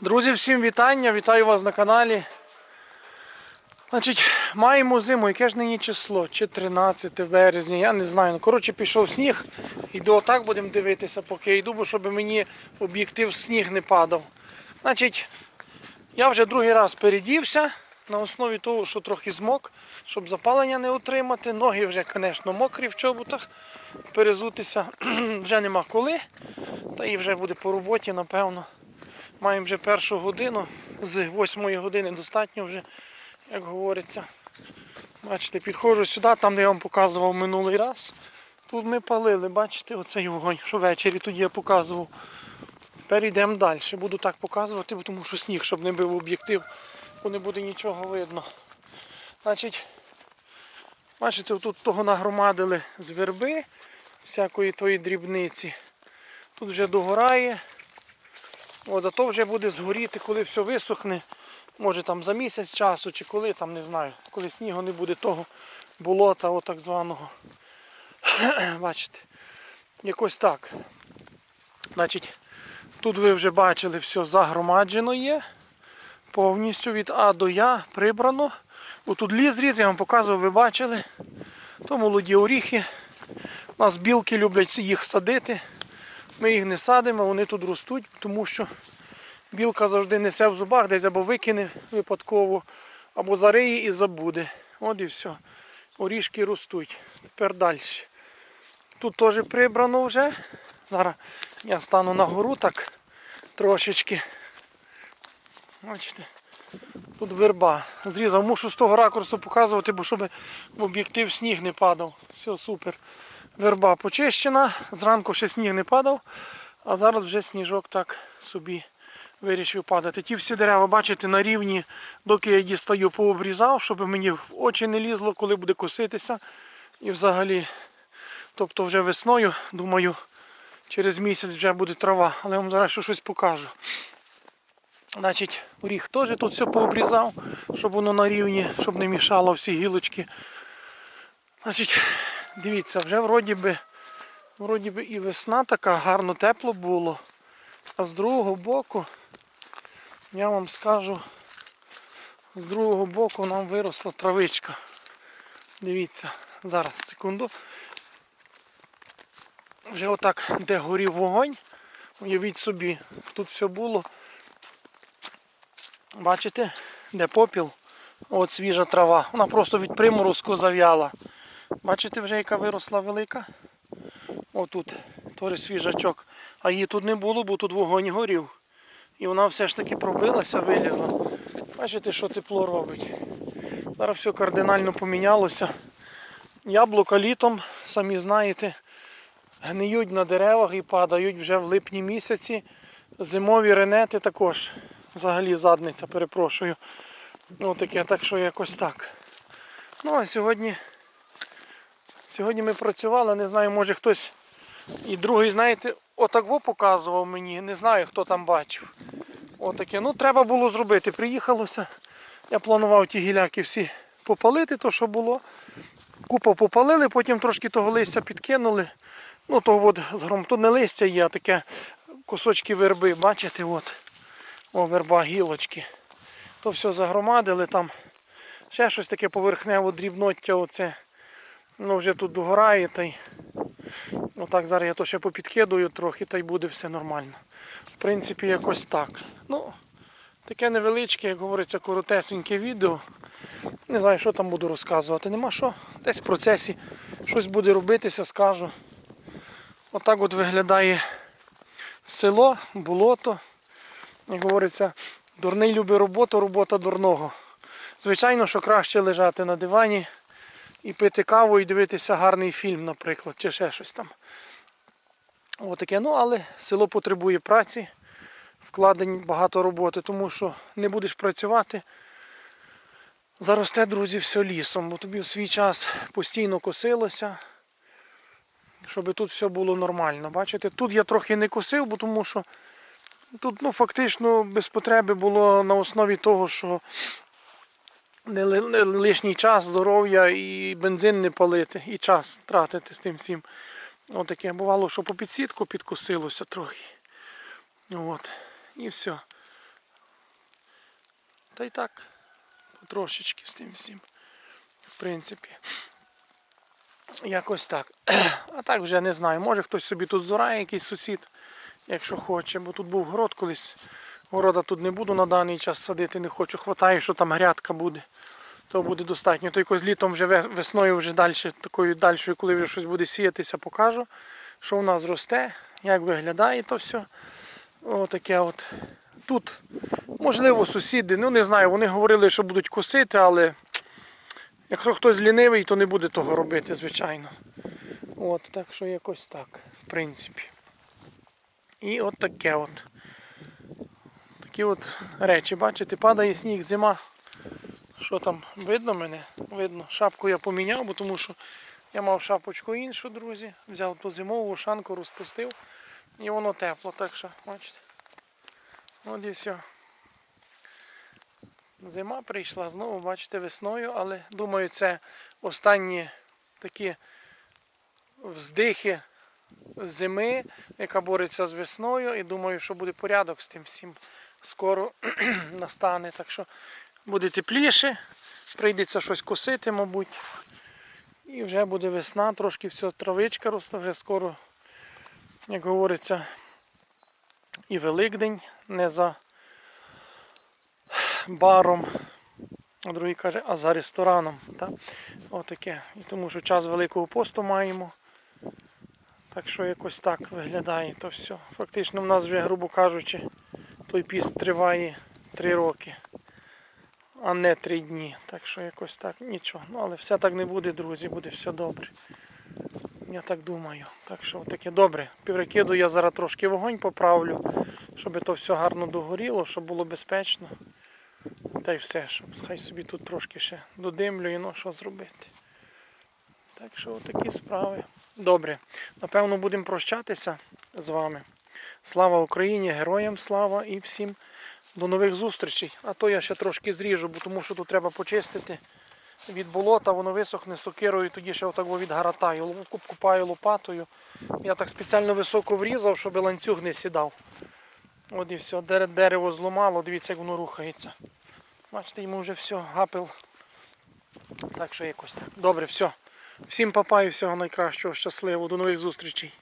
Друзі, всім вітання! Вітаю вас на каналі. Значить, маємо зиму, яке ж нині число? Чи 13 березня, я не знаю. Ну, коротше, пішов сніг. Йду отак будемо дивитися, поки я йду, бо щоб мені об'єктив сніг не падав. Значить, я вже другий раз передівся на основі того, що трохи змок, щоб запалення не отримати. Ноги вже, звісно, мокрі в чоботах. Перезутися вже нема коли. Та і вже буде по роботі, напевно. Маємо вже першу годину. З 8 години достатньо вже, як говориться. Бачите, підходжу сюди, там де я вам показував минулий раз. Тут ми палили, бачите, оцей вогонь, що ввечері тоді я показував. Тепер йдемо далі. Буду так показувати, бо тому що сніг, щоб не бив об'єктив, бо не буде нічого видно. Значить, бачите, тут того нагромадили з верби, всякої тої дрібниці. Тут вже догорає. От, а то вже буде згоріти, коли все висохне. Може там за місяць часу чи коли, там не знаю. Коли снігу не буде того болота, от так званого. Бачите, якось так. Значить, тут ви вже бачили, все загромаджено є. Повністю від А до Я прибрано. Отут ліс різ, я вам показував, ви бачили. То молоді оріхи. У нас білки люблять їх садити. Ми їх не садимо, вони тут ростуть, тому що білка завжди несе в зубах, десь або викине випадково, або зариє і забуде. От і все. Орішки ростуть. Тепер далі. Тут теж прибрано вже. Зараз я стану на гору так трошечки. Бачите, тут верба. Зрізав, мушу з того ракурсу показувати, бо щоб в об'єктив сніг не падав. Все супер. Верба почищена, зранку ще сніг не падав, а зараз вже сніжок так собі вирішив падати. Ті всі дерева, бачите, на рівні, доки я дістаю, пообрізав, щоб мені в очі не лізло, коли буде коситися. І взагалі, тобто вже весною, думаю, через місяць вже буде трава, але я вам зараз щось покажу. Значить, оріг теж тут все пообрізав, щоб воно на рівні, щоб не мішало всі гілочки. Значить, Дивіться, вже вроді би, вроді би і весна така, гарно тепло було. А з другого боку, я вам скажу, з другого боку нам виросла травичка. Дивіться, зараз, секунду. Вже отак, де горів вогонь, уявіть собі, тут все було. Бачите, де попіл? От свіжа трава. Вона просто від приморозку зав'яла. Бачите вже яка виросла велика? Отут, теж свіжачок. А її тут не було, бо тут вогонь горів. І вона все ж таки пробилася, вилізла. Бачите, що тепло робить. Зараз все кардинально помінялося. Яблука літом, самі знаєте, гниють на деревах і падають вже в липні місяці. Зимові ренети також. Взагалі задниця, перепрошую. Отаке, так що якось так. Ну а сьогодні. Сьогодні ми працювали, не знаю, може хтось і другий, знаєте, отакво показував мені, не знаю, хто там бачив. Отаке. Ну, треба було зробити. Приїхалося. Я планував ті гіляки всі попалити, то що було. Купа попалили, потім трошки того листя підкинули. Ну, то от з гром, не листя є, а таке кусочки верби, бачите, от. О, верба, гілочки. То все загромадили там. Ще щось таке поверхнево дрібноття оце. Ну вже тут догорає та й отак зараз я то ще попідкидую трохи та й буде все нормально. В принципі, якось так. Ну, таке невеличке, як говориться, коротесеньке відео. Не знаю, що там буду розказувати. Нема що. Десь в процесі щось буде робитися, скажу. Отак от виглядає село, болото. Як говориться, дурний любить роботу, робота дурного. Звичайно, що краще лежати на дивані і пити каву і дивитися гарний фільм, наприклад, чи ще щось там. Отаке. Ну, але село потребує праці, вкладень багато роботи, тому що не будеш працювати. Заросте, друзі, все лісом, бо тобі в свій час постійно косилося, щоб тут все було нормально. Бачите, тут я трохи не косив, бо тому що тут ну, фактично без потреби було на основі того, що не лишній час, здоров'я і бензин не палити, і час тратити з тим всім. Отаке бувало, що по підсітку підкосилося трохи. От. І все. Та й так, потрошечки з тим всім. В принципі. Якось так. А так вже не знаю. Може хтось собі тут зорає, якийсь сусід, якщо хоче, бо тут був город колись. Города тут не буду на даний час садити, не хочу. Хватає, що там грядка буде. То буде достатньо. То якось літом вже весною вже далі, такою дальшою, коли вже щось буде сіятися, покажу, що в нас росте, як виглядає то все. Отаке от. Тут, можливо, сусіди, ну не знаю, вони говорили, що будуть косити, але якщо хтось лінивий, то не буде того робити, звичайно. От, так що якось так, в принципі. І от таке от. Такі от речі, бачите, падає сніг, зима. Що там, видно мене? Видно. Шапку я поміняв, бо тому що я мав шапочку іншу, друзі. Взяв ту зимову шанку, розпустив. І воно тепло, так що, бачите. От і все. Зима прийшла знову, бачите, весною, але думаю, це останні такі вздихи зими, яка бореться з весною. І думаю, що буде порядок з тим всім скоро настане. Так що буде тепліше, прийдеться щось косити, мабуть. І вже буде весна, трошки все травичка росте, вже скоро, як говориться, і Великдень не за баром. А другий каже, а за рестораном. Так? Отаке. І тому що час Великого посту маємо. Так що якось так виглядає то все. Фактично в нас вже, грубо кажучи, той піст триває 3 роки, а не 3 дні. Так що якось так нічого. Ну але все так не буде, друзі, буде все добре. Я так думаю. Так що таке добре. Півракиду я зараз трошки вогонь поправлю, щоб то все гарно догоріло, щоб було безпечно. Та й все, щоб хай собі тут трошки ще додимлю і ну що зробити. Так що такі справи. Добре. Напевно, будемо прощатися з вами. Слава Україні, героям слава і всім до нових зустрічей. А то я ще трошки зріжу, бо тому що тут треба почистити від болота, воно висохне сокирою, тоді ще отак відгаратаю. Купаю лопатою. Я так спеціально високо врізав, щоб ланцюг не сідав. От і все. Дерево зламало, дивіться, як воно рухається. Бачите, йому вже все, гапел. Так що якось так. Добре, все. Всім папа і всього найкращого, щасливо, до нових зустрічей.